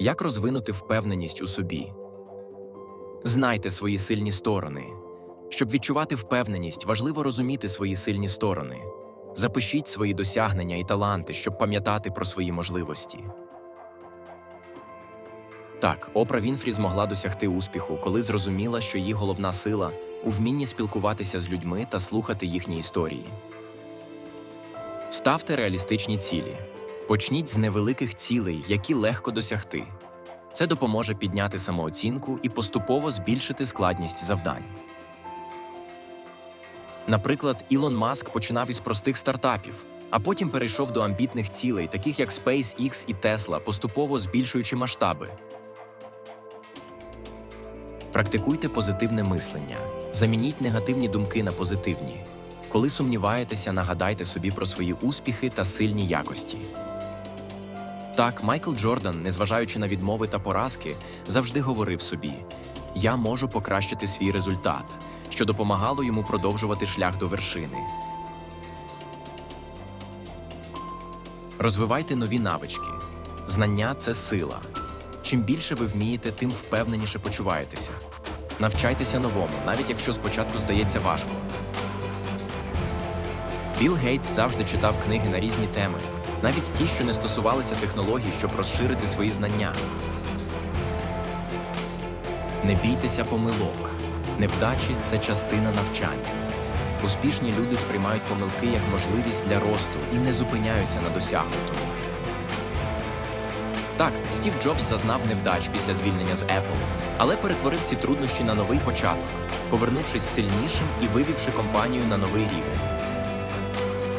Як розвинути впевненість у собі? Знайте свої сильні сторони. Щоб відчувати впевненість, важливо розуміти свої сильні сторони. Запишіть свої досягнення і таланти, щоб пам'ятати про свої можливості. Так, Опра Вінфрі змогла досягти успіху, коли зрозуміла, що її головна сила у вмінні спілкуватися з людьми та слухати їхні історії. Ставте реалістичні цілі. Почніть з невеликих цілей, які легко досягти. Це допоможе підняти самооцінку і поступово збільшити складність завдань. Наприклад, Ілон Маск починав із простих стартапів, а потім перейшов до амбітних цілей, таких як SpaceX і Tesla, поступово збільшуючи масштаби. Практикуйте позитивне мислення. Замініть негативні думки на позитивні. Коли сумніваєтеся, нагадайте собі про свої успіхи та сильні якості. Так, Майкл Джордан, незважаючи на відмови та поразки, завжди говорив собі: Я можу покращити свій результат, що допомагало йому продовжувати шлях до вершини. Розвивайте нові навички. Знання це сила. Чим більше ви вмієте, тим впевненіше почуваєтеся. Навчайтеся новому, навіть якщо спочатку здається важко. Білл Гейтс завжди читав книги на різні теми, навіть ті, що не стосувалися технологій, щоб розширити свої знання. Не бійтеся помилок. Невдачі це частина навчання. Успішні люди сприймають помилки як можливість для росту і не зупиняються на досягнутому. Так, Стів Джобс зазнав невдач після звільнення з Apple, але перетворив ці труднощі на новий початок, повернувшись сильнішим і вивівши компанію на новий рівень.